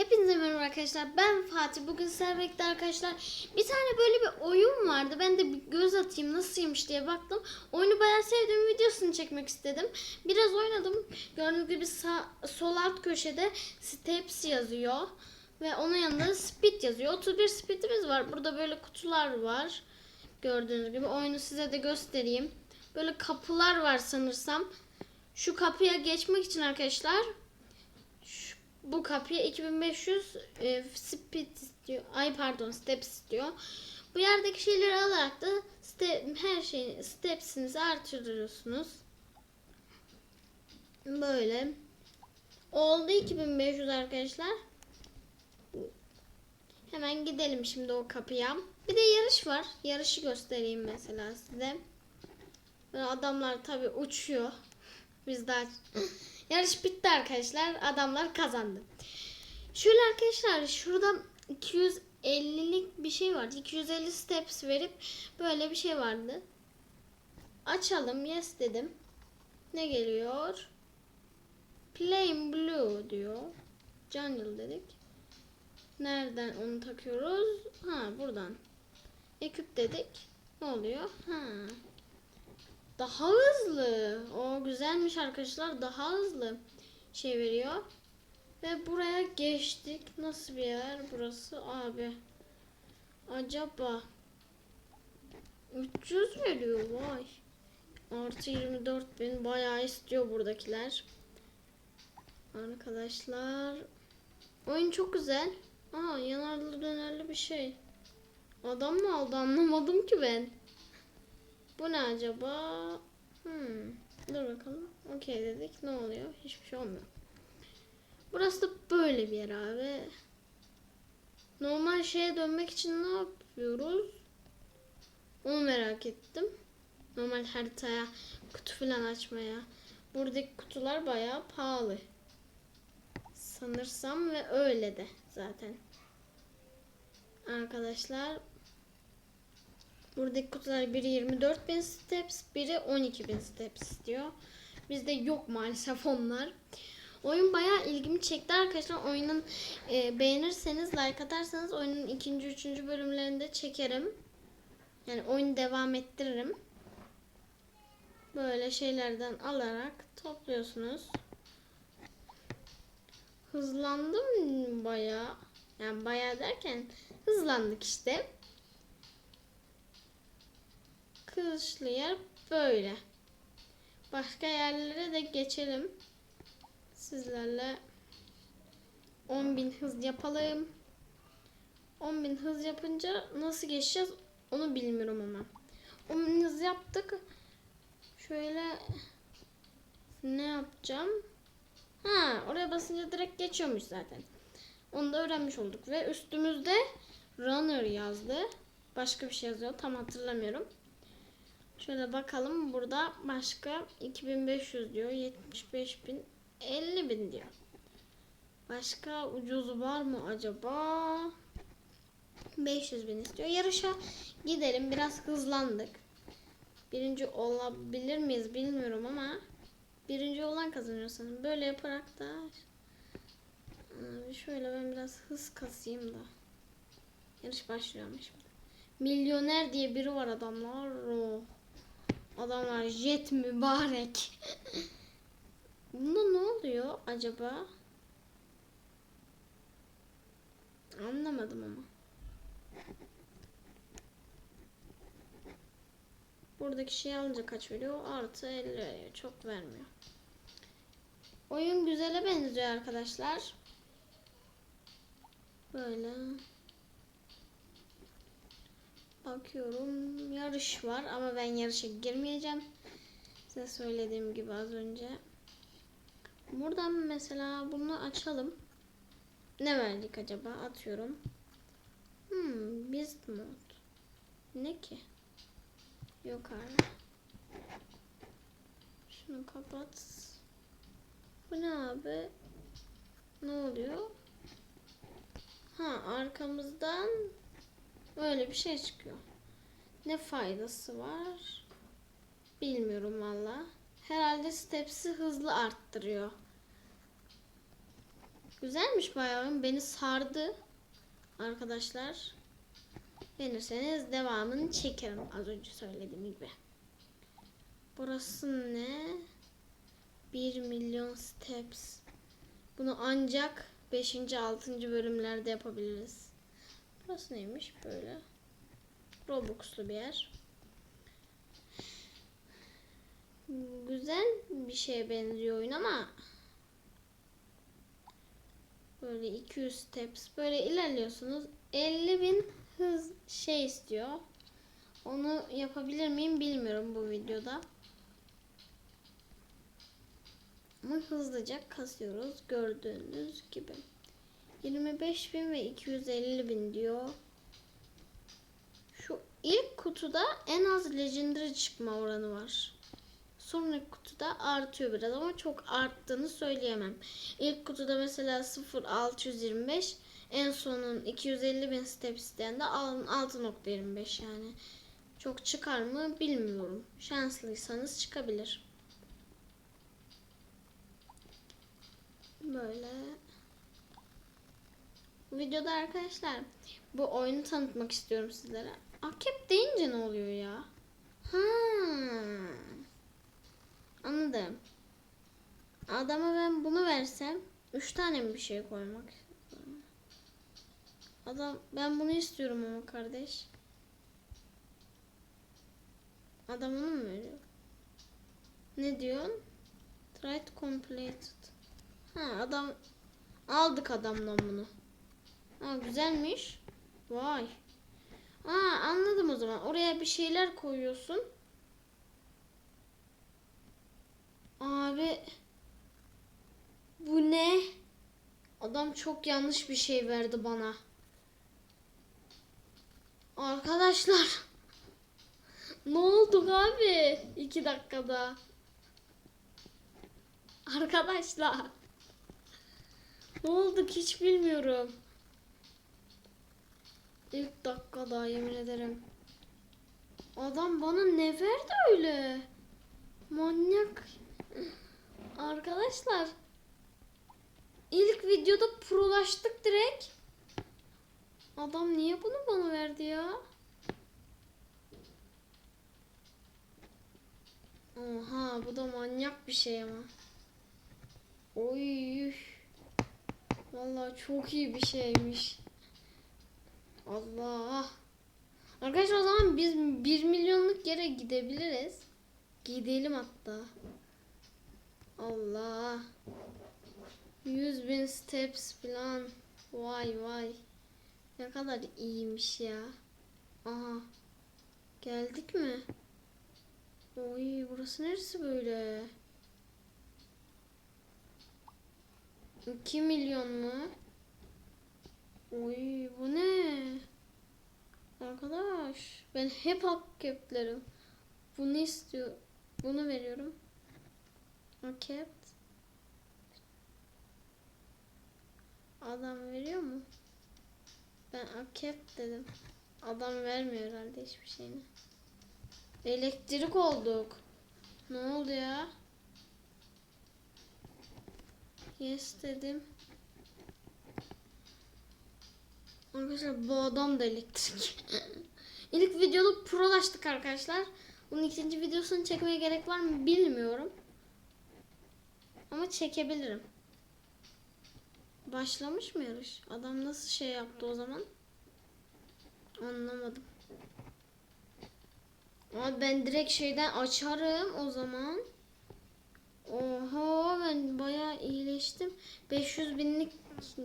Hepinize merhaba arkadaşlar. Ben Fatih. Bugün birlikte arkadaşlar bir tane böyle bir oyun vardı. Ben de bir göz atayım nasılmış diye baktım. Oyunu bayağı sevdim. Videosunu çekmek istedim. Biraz oynadım. Gördüğünüz gibi sağ, sol alt köşede Steps yazıyor. Ve onun yanında Speed yazıyor. 31 speedimiz var. Burada böyle kutular var. Gördüğünüz gibi oyunu size de göstereyim. Böyle kapılar var sanırsam. Şu kapıya geçmek için arkadaşlar bu kapıya 2500 e, speed istiyor. Ay pardon steps istiyor. Bu yerdeki şeyleri alarak da step, her şeyin stepsinizi artırıyorsunuz. Böyle. Oldu 2500 arkadaşlar. Hemen gidelim şimdi o kapıya. Bir de yarış var. Yarışı göstereyim mesela size. Böyle adamlar tabi uçuyor. Biz daha yarış bitti arkadaşlar. Adamlar kazandı. Şöyle arkadaşlar şurada 250'lik bir şey vardı. 250 steps verip böyle bir şey vardı. Açalım. Yes dedim. Ne geliyor? Plain blue diyor. Jungle dedik. Nereden onu takıyoruz? Ha buradan. Ekip dedik. Ne oluyor? Ha. Daha hızlı. O güzelmiş arkadaşlar. Daha hızlı şey veriyor. Ve buraya geçtik. Nasıl bir yer burası abi? Acaba 300 veriyor vay. Artı 24 bin bayağı istiyor buradakiler. Arkadaşlar. Oyun çok güzel. Aa yanarlı dönerli bir şey. Adam mı aldı anlamadım ki ben. Bu ne acaba? Hmm. Dur bakalım. Okey dedik. Ne oluyor? Hiçbir şey olmuyor. Burası da böyle bir yer abi. Normal şeye dönmek için ne yapıyoruz? Onu merak ettim. Normal haritaya kutu falan açmaya. Buradaki kutular bayağı pahalı. Sanırsam ve öyle de zaten. Arkadaşlar Buradaki kutular biri 24 bin steps, biri 12 bin steps diyor. Bizde yok maalesef onlar. Oyun bayağı ilgimi çekti arkadaşlar. Oyunun e, beğenirseniz, like atarsanız oyunun ikinci, üçüncü bölümlerini de çekerim. Yani oyunu devam ettiririm. Böyle şeylerden alarak topluyorsunuz. Hızlandım bayağı. Yani bayağı derken hızlandık işte. Kılıçlı yer böyle. Başka yerlere de geçelim. Sizlerle 10.000 hız yapalım. 10.000 hız yapınca nasıl geçeceğiz onu bilmiyorum ama. 10.000 hız yaptık. Şöyle ne yapacağım? Ha, oraya basınca direkt geçiyormuş zaten. Onu da öğrenmiş olduk ve üstümüzde runner yazdı. Başka bir şey yazıyor. Tam hatırlamıyorum. Şöyle bakalım burada başka 2500 diyor 75 bin 50 bin diyor. Başka ucuz var mı acaba? 500 bin istiyor. Yarışa gidelim biraz hızlandık. Birinci olabilir miyiz bilmiyorum ama birinci olan kazanıyor sanırım. Böyle yaparak da şöyle ben biraz hız kasayım da. Yarış başlıyormuş. Milyoner diye biri var adamlar. Oh. Adamlar jet mübarek. Bunda ne oluyor acaba? Anlamadım ama. Buradaki şey alınca kaç veriyor? Artı 50 veriyor. Çok vermiyor. Oyun güzele benziyor arkadaşlar. Böyle. Bakıyorum yarış var ama ben yarışa girmeyeceğim. Size söylediğim gibi az önce. Buradan mesela bunu açalım. Ne verdik acaba? Atıyorum. Hmm, Beast mod. Ne ki? Yok abi. Şunu kapat. Bu ne abi? Ne oluyor? Ha arkamızdan Öyle bir şey çıkıyor. Ne faydası var? Bilmiyorum valla. Herhalde stepsi hızlı arttırıyor. Güzelmiş bayağı. Beni sardı. Arkadaşlar. Beğenirseniz devamını çekerim. Az önce söylediğim gibi. Burası ne? 1 milyon steps. Bunu ancak 5. 6. bölümlerde yapabiliriz. Burası neymiş böyle? Robux'lu bir yer. Güzel bir şeye benziyor oyun ama böyle 200 steps böyle ilerliyorsunuz. 50 bin hız şey istiyor. Onu yapabilir miyim bilmiyorum bu videoda. Ama hızlıca kasıyoruz gördüğünüz gibi. 25 bin ve 250 bin diyor. Şu ilk kutuda en az legendary çıkma oranı var. Sonraki kutuda artıyor biraz ama çok arttığını söyleyemem. İlk kutuda mesela 0.625 en sonun 250 bin step isteyen de 6.25 yani. Çok çıkar mı bilmiyorum. Şanslıysanız çıkabilir. Böyle. Videoda arkadaşlar bu oyunu tanıtmak istiyorum sizlere. Akep deyince ne oluyor ya? Ha. Anladım. Adama ben bunu versem üç tane mi bir şey koymak? Adam ben bunu istiyorum ama kardeş. Adam onu mu veriyor? Ne diyorsun? Try to complete it. Ha adam aldık adamdan bunu. Ha güzelmiş. Vay. Aa anladım o zaman. Oraya bir şeyler koyuyorsun. Abi bu ne? Adam çok yanlış bir şey verdi bana. Arkadaşlar. ne oldu abi? İki dakikada. Arkadaşlar. Ne olduk hiç bilmiyorum. İlk dakikada yemin ederim. Adam bana ne verdi öyle? Manyak. Arkadaşlar. İlk videoda prolaştık direkt. Adam niye bunu bana verdi ya? Oha bu da manyak bir şey ama. Oy. Vallahi çok iyi bir şeymiş. Allah. Arkadaşlar o zaman biz 1 milyonluk yere gidebiliriz. Gidelim hatta. Allah. 100 bin steps falan. Vay vay. Ne kadar iyiymiş ya. Aha. Geldik mi? Oy burası neresi böyle? 2 milyon mu? Oy bu ne? Arkadaş ben hep hak keplerim. Bunu istiyor. Bunu veriyorum. Accept. Adam veriyor mu? Ben accept dedim. Adam vermiyor herhalde hiçbir şeyini. Elektrik olduk. Ne oldu ya? Yes dedim. Arkadaşlar bu adam da elektrik. İlk videoda prolaştık arkadaşlar. Bunun ikinci videosunu çekmeye gerek var mı bilmiyorum. Ama çekebilirim. Başlamış mı yarış? Adam nasıl şey yaptı o zaman? Anlamadım. Ama ben direkt şeyden açarım o zaman. Oha ben bayağı iyileştim. 500 binlik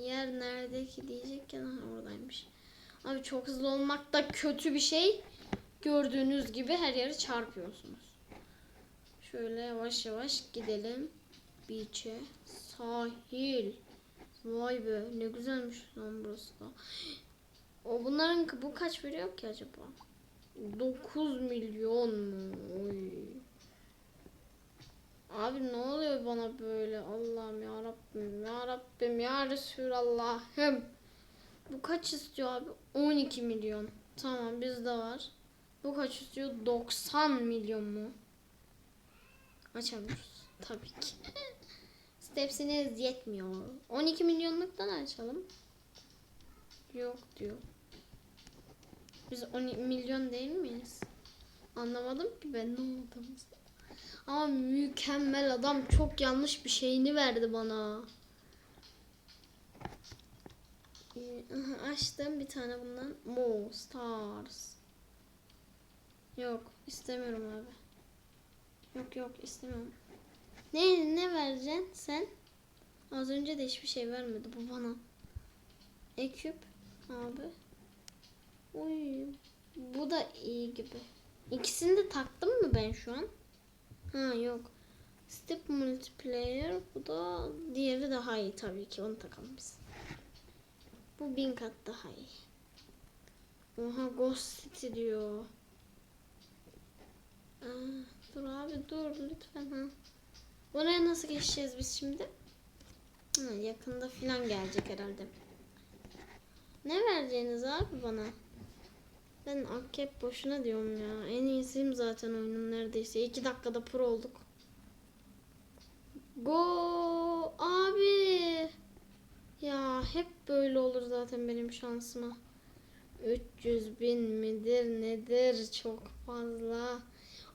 yer nerede ki diyecekken ha, oradaymış. Abi çok hızlı olmak da kötü bir şey. Gördüğünüz gibi her yeri çarpıyorsunuz. Şöyle yavaş yavaş gidelim. Beach'e. Sahil. Vay be ne güzelmiş lan burası da. O bunların bu kaç veriyor ki acaba? 9 milyon mu? Oy. Abi ne oluyor bana böyle? Allah'ım ya Rabbim ya Rabbim ya Resulallah'ım. Bu kaç istiyor abi? 12 milyon. Tamam bizde var. Bu kaç istiyor? 90 milyon mu? Açamıyoruz. Tabii ki. stepsiniz yetmiyor. 12 milyonluktan açalım. Yok diyor. Biz 10 milyon değil miyiz? Anlamadım ki ben ne olduğumuzu. Ama mükemmel adam çok yanlış bir şeyini verdi bana. Ee, Açtım bir tane bundan. Mo Stars. Yok istemiyorum abi. Yok yok istemiyorum. Ne ne vereceksin sen? Az önce de hiçbir şey vermedi bu bana. Eküp abi. Uy, bu da iyi gibi. İkisini de taktım mı ben şu an? Ha yok. Step multiplayer bu da diğeri daha iyi tabii ki onu takalım biz. Bu bin kat daha iyi. Oha Ghost City diyor. Aa, dur abi dur lütfen ha. Oraya nasıl geçeceğiz biz şimdi? Ha, yakında filan gelecek herhalde. Ne vereceğiniz abi bana? Ben Akkep boşuna diyorum ya. En iyisiyim zaten oyunun neredeyse. 2 dakikada pro olduk. Go abi. Ya hep böyle olur zaten benim şansıma. 300 bin midir nedir çok fazla.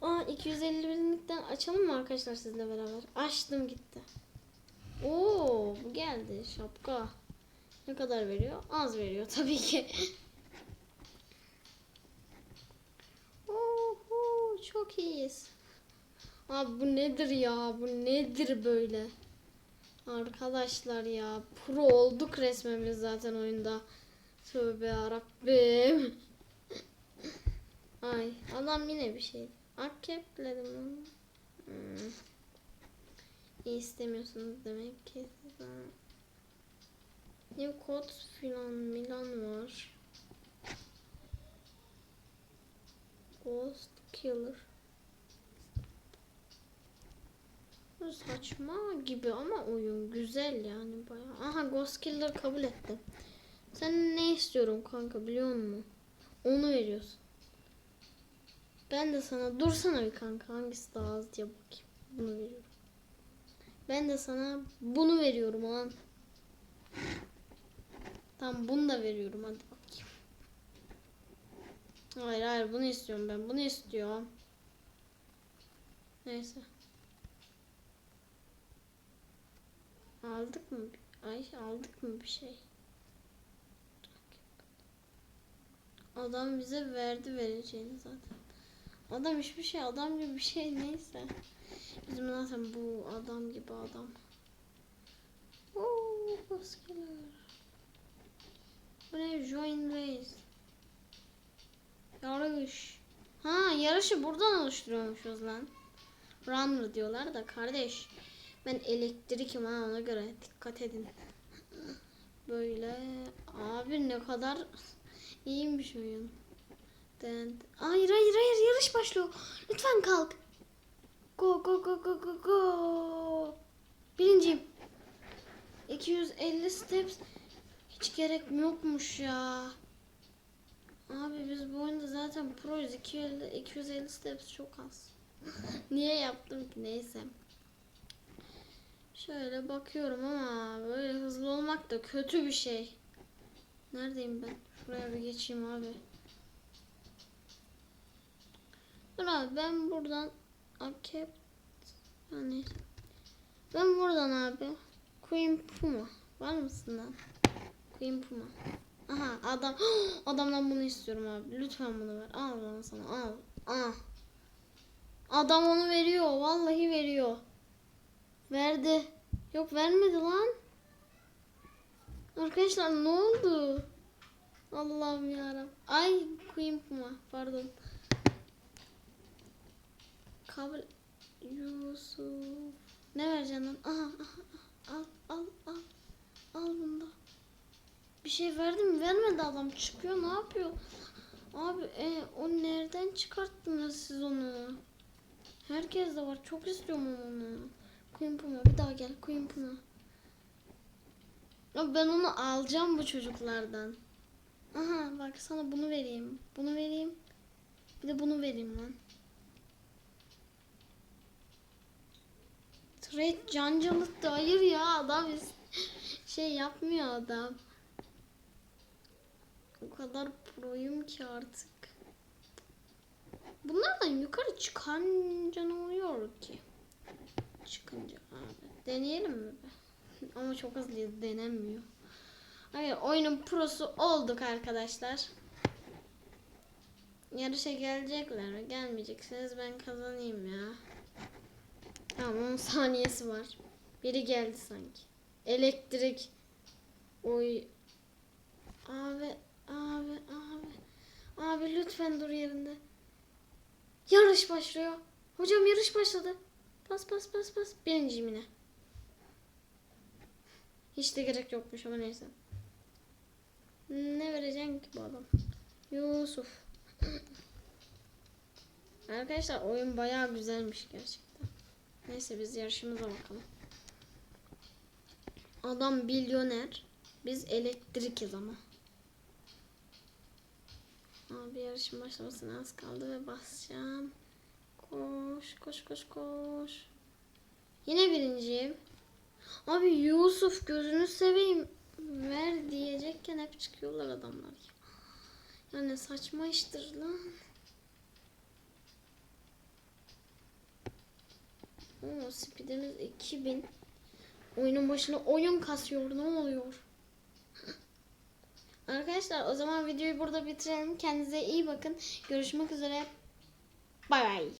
Aa 250 binlikten açalım mı arkadaşlar sizle beraber? Açtım gitti. Oo bu geldi şapka. Ne kadar veriyor? Az veriyor tabii ki. çok iyiyiz. Abi bu nedir ya? Bu nedir böyle? Arkadaşlar ya pro olduk resmen biz zaten oyunda. Tövbe yarabbim. Ay adam yine bir şey. Akkepledim onu. Hmm. İyi istemiyorsunuz demek ki. Ne kod filan Milan var. Ghost Killer. Bu saçma gibi ama oyun güzel yani bayağı. Aha Ghost Killer kabul etti. Sen ne istiyorum kanka biliyor musun? Onu veriyorsun. Ben de sana dursana bir kanka hangisi daha az diye bakayım. Bunu veriyorum. Ben de sana bunu veriyorum lan. Tamam bunu da veriyorum hadi bakayım. Hayır hayır bunu istiyorum ben. Bunu istiyorum. Neyse. Aldık mı? Ay aldık mı bir şey? Adam bize verdi vereceğini zaten. Adam hiçbir şey adam gibi bir şey neyse. Bizim zaten bu adam gibi adam. Oo. Bu ne? Join race. Yarış. Ha yarışı buradan oluşturuyormuşuz lan. Runner diyorlar da kardeş. Ben elektrikim ha ona göre dikkat edin. Böyle abi ne kadar iyiymiş oyun. Hayır hayır hayır yarış başlıyor. Lütfen kalk. Go go go go go go. Birinciyim. 250 steps hiç gerek yokmuş ya. Abi biz bu oyunda zaten proyuz. 250, 250 steps çok az. Niye yaptım ki neyse. Şöyle bakıyorum ama böyle hızlı olmak da kötü bir şey. Neredeyim ben? Şuraya bir geçeyim abi. Dur abi ben buradan Akep hani ben buradan abi Queen Puma var mısın lan? Queen Puma. Aha adam adamdan bunu istiyorum abi. Lütfen bunu ver. Al lan sana al. Al. Adam onu veriyor. Vallahi veriyor. Verdi. Yok vermedi lan. Arkadaşlar ne oldu? Allah'ım yarabbim. Ay Queen Puma pardon. Kabul Yusuf. Ne vereceksin lan? Aha, aha, aha. Al al al. Al bunu da. Bir şey verdi mi? Vermedi adam. Çıkıyor ne yapıyor? Abi e, o nereden çıkarttınız siz onu? Herkes de var. Çok istiyorum onu. Queen Puma bir daha gel. Queen Puma. Ya ben onu alacağım bu çocuklardan. Aha bak sana bunu vereyim. Bunu vereyim. Bir de bunu vereyim lan. Red cancılıktı. Hayır ya adam şey yapmıyor adam. O kadar proyum ki artık. Bunlardan yukarı çıkınca ne oluyor ki? Çıkınca abi. Deneyelim mi? be? Ama çok hızlı denenmiyor. Hayır oyunun prosu olduk arkadaşlar. Yarışa gelecekler mi? Gelmeyecekseniz ben kazanayım ya. Tamam 10 saniyesi var. Biri geldi sanki. Elektrik. Oy. Abi, abi, abi. Abi lütfen dur yerinde. Yarış başlıyor. Hocam yarış başladı. Bas bas bas bas. Birinciyim yine. Hiç de gerek yokmuş ama neyse. Ne vereceksin ki bu adam? Yusuf. Arkadaşlar oyun bayağı güzelmiş gerçekten. Neyse biz yarışımıza bakalım. Adam milyoner. Biz elektrikiz ama. Abi yarışın başlamasına az kaldı ve basacağım. Koş koş koş koş. Yine birinciyim. Abi Yusuf gözünü seveyim. Ver diyecekken hep çıkıyorlar adamlar. ya. Yani saçma iştir lan. Oo, speedimiz 2000. Oyunun başına oyun kasıyor. Ne oluyor? Arkadaşlar o zaman videoyu burada bitirelim. Kendinize iyi bakın. Görüşmek üzere. Bay bay.